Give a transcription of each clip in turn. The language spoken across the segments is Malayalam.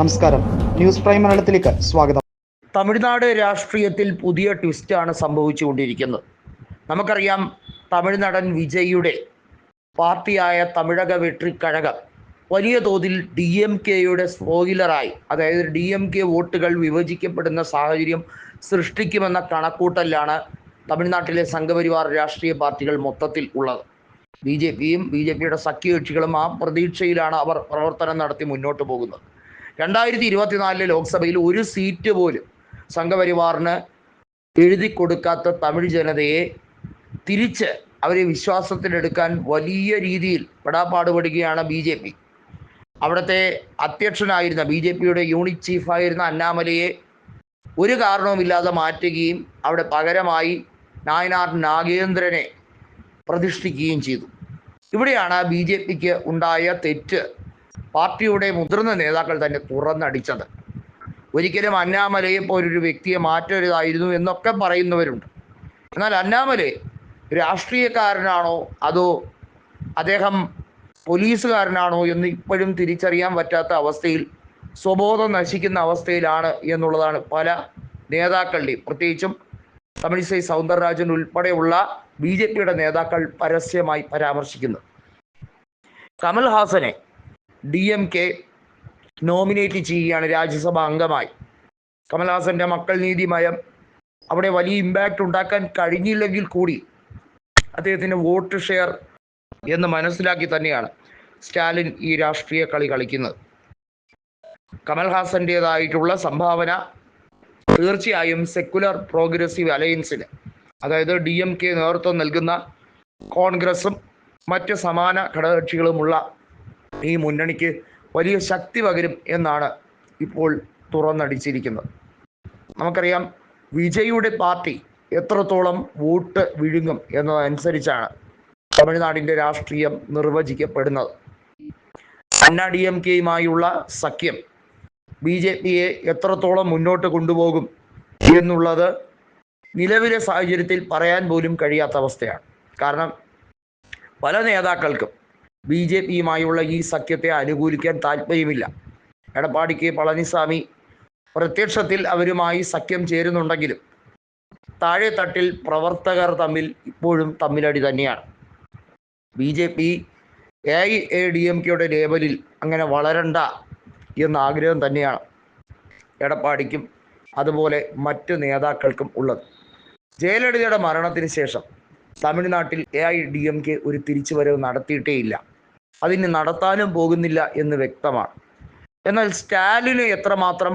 നമസ്കാരം. ന്യൂസ് പ്രൈം മലയാളത്തിലേക്ക് സ്വാഗതം. തമിഴ്നാട് രാഷ്ട്രീയത്തിൽ പുതിയ ട്വിസ്റ്റാണ് സംഭവിച്ചുകൊണ്ടിരിക്കുന്നത്. നമുക്കറിയാം തമിഴ്നടൻ വിജയുടെ പാർട്ടിയായ തമിഴക വെട്രിക്കഴകം വലിയ തോതിൽ ഡി എം കെയുടെ സ്പോയിലറായി അതായത് ഡി എം കെ വോട്ടുകൾ വിഭജിക്കപ്പെടുന്ന സാഹചര്യം സൃഷ്ടിക്കുമെന്ന കണക്കൂട്ടലാണ് തമിഴ്നാട്ടിലെ സംഘപരിവാർ രാഷ്ട്രീയ പാർട്ടികൾ മൊത്തത്തിൽ ഉള്ളത്. ബി ജെ പിയും ബി ജെ പിയുടെ സഖ്യകക്ഷികളും ആ പ്രതീക്ഷയിലാണ് അവർ പ്രവർത്തനം നടത്തി മുന്നോട്ട് പോകുന്നത്. രണ്ടായിരത്തി ഇരുപത്തിനാലിലെ ലോക്സഭയിൽ ഒരു സീറ്റ് പോലും സംഘപരിവാറിന് എഴുതി കൊടുക്കാത്ത തമിഴ് ജനതയെ തിരിച്ച് അവരെ വിശ്വാസത്തിലെടുക്കാൻ വലിയ രീതിയിൽ പെടാപ്പാടുപെടുകയാണ് ബി ജെ പി. അവിടുത്തെ അധ്യക്ഷനായിരുന്ന ബി ജെ പിയുടെ യൂണിറ്റ് ചീഫായിരുന്ന അന്നാമലയെ ഒരു കാരണവുമില്ലാതെ മാറ്റുകയും അവിടെ പകരമായി നായനാർ നാഗേന്ദ്രനെ പ്രതിഷ്ഠിക്കുകയും ചെയ്തു. ഇവിടെയാണ് ബി ജെ പിക്ക് ഉണ്ടായ തെറ്റ് പാർട്ടിയുടെ മുതിർന്ന നേതാക്കൾ തന്നെ തുറന്നടിച്ചത്. ഒരിക്കലും അന്നാമലയെ പോലൊരു വ്യക്തിയെ മാറ്റരുതായിരുന്നു എന്നൊക്കെ പറയുന്നവരുണ്ട്. എന്നാൽ അന്നാമലെ രാഷ്ട്രീയക്കാരനാണോ അതോ അദ്ദേഹം പോലീസുകാരനാണോ എന്ന് ഇപ്പോഴും തിരിച്ചറിയാൻ പറ്റാത്ത അവസ്ഥയിൽ സ്വബോധം നശിക്കുന്ന അവസ്ഥയിലാണ് എന്നുള്ളതാണ് പല നേതാക്കളുടെയും. പ്രത്യേകിച്ചും തമിഴിസൈ സൗന്ദരരാജൻ ഉൾപ്പെടെയുള്ള ബി ജെ പിയുടെ നേതാക്കൾ പരസ്യമായി പരാമർശിക്കുന്നത്. കമൽഹാസനെ ഡി എം കെ നോമിനേറ്റ് ചെയ്യുകയാണ് രാജ്യസഭ അംഗമായി. കമൽഹാസന്റെ മക്കൾ നീതിമയം അവിടെ വലിയ ഇമ്പാക്റ്റ് ഉണ്ടാക്കാൻ കഴിഞ്ഞില്ലെങ്കിൽ കൂടി അദ്ദേഹത്തിന് വോട്ട് ഷെയർ എന്ന് മനസ്സിലാക്കി തന്നെയാണ് സ്റ്റാലിൻ ഈ രാഷ്ട്രീയ കളി കളിക്കുന്നത്. കമൽഹാസന്റെതായിട്ടുള്ള സംഭാവന തീർച്ചയായും സെക്കുലർ പ്രോഗ്രസീവ് അലയൻസിന് അതായത് ഡി എം കെ നേതൃത്വം നൽകുന്ന കോൺഗ്രസും മറ്റ് സമാന ഘടകകക്ഷികളുമുള്ള ഈ മുന്നണിക്ക് വലിയ ശക്തി പകരും എന്നാണ് ഇപ്പോൾ തുറന്നടിച്ചിരിക്കുന്നത്. നമുക്കറിയാം വിജയുടെ പാർട്ടി എത്രത്തോളം വോട്ട് വിഴുങ്ങും എന്നതനുസരിച്ചാണ് തമിഴ്നാടിന്റെ രാഷ്ട്രീയം നിർവചിക്കപ്പെടുന്നത്. അന്നാ ഡി എം കെയുമായുള്ള സഖ്യം ബി ജെ പിയെ എത്രത്തോളം മുന്നോട്ട് കൊണ്ടുപോകും എന്നുള്ളത് നിലവിലെ സാഹചര്യത്തിൽ പറയാൻ പോലും കഴിയാത്ത അവസ്ഥയാണ്. കാരണം പല നേതാക്കൾക്കും ബി ജെ പിയുമായുള്ള ഈ സഖ്യത്തെ അനുകൂലിക്കാൻ താല്പര്യമില്ല. എടപ്പാടി കെ പളനിസ്വാമി പ്രത്യക്ഷത്തിൽ അവരുമായി സഖ്യം ചേരുന്നുണ്ടെങ്കിലും താഴെ തട്ടിൽ പ്രവർത്തകർ തമ്മിൽ ഇപ്പോഴും തമ്മിലടി തന്നെയാണ്. B J P A I A D M കെയുടെ ലേബലിൽ അങ്ങനെ വളരണ്ട എന്ന ആഗ്രഹം തന്നെയാണ് എടപ്പാടിക്കും അതുപോലെ മറ്റു നേതാക്കൾക്കും ഉള്ളത്. ജയലളിതയുടെ മരണത്തിന് ശേഷം തമിഴ്നാട്ടിൽ A I D M K ഒരു തിരിച്ചുവരവ് നടത്തിയിട്ടേയില്ല. അതിന് നടത്താനും പോകുന്നില്ല എന്ന് വ്യക്തമാണ്. എന്നാൽ സ്റ്റാലിനെ എത്രമാത്രം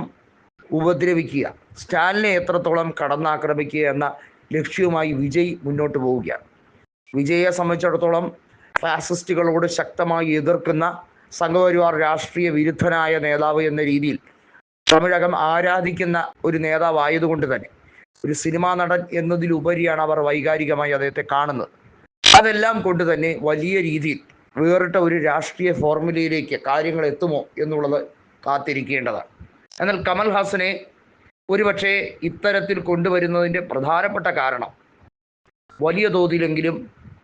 ഉപദ്രവിക്കുക സ്റ്റാലിനെ എത്രത്തോളം കടന്നാക്രമിക്കുക എന്ന ലക്ഷ്യവുമായി വിജയ് മുന്നോട്ട് പോവുകയാണ്. വിജയെ സംബന്ധിച്ചിടത്തോളം ഫാസിസ്റ്റുകളോട് ശക്തമായി എതിർക്കുന്ന സംഘപരിവാർ രാഷ്ട്രീയ വിരുദ്ധനായ നേതാവ് എന്ന രീതിയിൽ തമിഴകം ആരാധിക്കുന്ന ഒരു നേതാവായതുകൊണ്ട് തന്നെ ഒരു സിനിമാ നടൻ എന്നതിലുപരിയാണ് അവർ വൈകാരികമായി അദ്ദേഹത്തെ കാണുന്നത്. അതെല്ലാം കൊണ്ട് തന്നെ വലിയ രീതിയിൽ വേറിട്ട ഒരു രാഷ്ട്രീയ ഫോർമുലയിലേക്ക് കാര്യങ്ങൾ എത്തുമോ എന്നുള്ളത് കാത്തിരിക്കേണ്ടതാണ്. എന്നാൽ കമൽഹാസനെ ഒരുപക്ഷെ ഇത്തരത്തിൽ കൊണ്ടുവരുന്നതിന്റെ പ്രധാനപ്പെട്ട കാരണം വലിയ തോതിലെങ്കിലും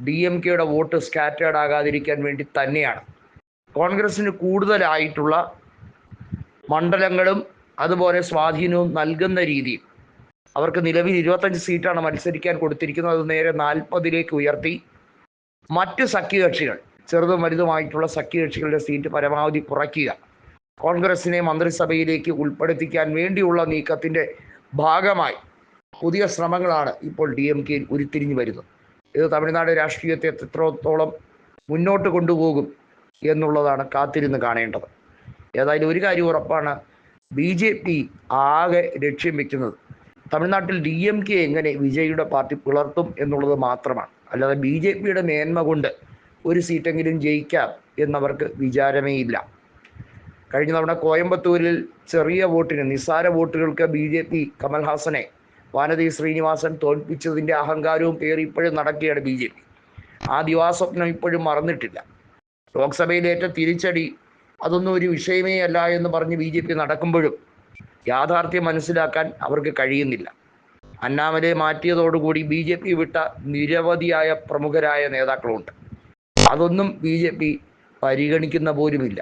ഡി എം കെയുടെ വോട്ട് സ്കാറ്റേഡ് ആകാതിരിക്കാൻ വേണ്ടി തന്നെയാണ്. കോൺഗ്രസിന് കൂടുതലായിട്ടുള്ള മണ്ഡലങ്ങളും അതുപോലെ സ്വാധീനവും നൽകുന്ന രീതിയിൽ അവർക്ക് നിലവിൽ ഇരുപത്തഞ്ച് സീറ്റാണ് മത്സരിക്കാൻ കൊടുത്തിരിക്കുന്നത്. അത് നേരെ നാൽപ്പതിലേക്ക് ഉയർത്തി. മറ്റ് സഖ്യകക്ഷികൾ ചെറുതും വലുതുമായിട്ടുള്ള സഖ്യകക്ഷികളുടെ സീറ്റ് പരമാവധി കുറയ്ക്കുക. കോൺഗ്രസിനെ മന്ത്രിസഭയിലേക്ക് ഉൾപ്പെടുത്തിക്കാൻ വേണ്ടിയുള്ള നീക്കത്തിന്റെ ഭാഗമായി പുതിയ ശ്രമങ്ങളാണ് ഇപ്പോൾ ഡി എം കെയിൽ ഉരുത്തിരിഞ്ഞു വരുന്നത്. ഇത് തമിഴ്നാട് രാഷ്ട്രീയത്തെ എത്രത്തോളം മുന്നോട്ട് കൊണ്ടുപോകും എന്നുള്ളതാണ് കാത്തിരുന്ന് കാണേണ്ടത്. ഏതായാലും ഒരു കാര്യം ഉറപ്പാണ് ബി ജെ പി ആകെ ലക്ഷ്യം വെക്കുന്നത് തമിഴ്നാട്ടിൽ ഡി എം കെ എങ്ങനെ വിജയിയുടെ പാർട്ടി പിളർത്തും എന്നുള്ളത് മാത്രമാണ്. അല്ലാതെ ബി ജെ പിയുടെ മേന്മ കൊണ്ട് ഒരു സീറ്റെങ്കിലും ജയിക്കാം എന്നവർക്ക് വിചാരമേ ഇല്ല. കഴിഞ്ഞ തവണ കോയമ്പത്തൂരിൽ ചെറിയ വോട്ടിന് നിസ്സാര വോട്ടുകൾക്ക് ബി ജെ പി കമൽഹാസനെ വാനതി ശ്രീനിവാസൻ തോൽപ്പിച്ചതിന്റെ അഹങ്കാരവും പേറി ഇപ്പോഴും നടക്കുകയാണ് ബി ജെ പി. ആ ദിവാസ്വപ്നം ഇപ്പോഴും മറന്നിട്ടില്ല. ലോക്സഭയിലേറ്റ തിരിച്ചടി അതൊന്നും ഒരു വിഷയമേ അല്ല എന്ന് പറഞ്ഞ് ബി ജെ പി നടക്കുമ്പോഴും യാഥാർത്ഥ്യം മനസ്സിലാക്കാൻ അവർക്ക് കഴിയുന്നില്ല. അന്നാമലെ മാറ്റിയതോടുകൂടി ബി ജെ പി വിട്ട നിരവധിയായ പ്രമുഖരായ നേതാക്കളുണ്ട്. അതൊന്നും ബി പരിഗണിക്കുന്ന പോലുമില്ല.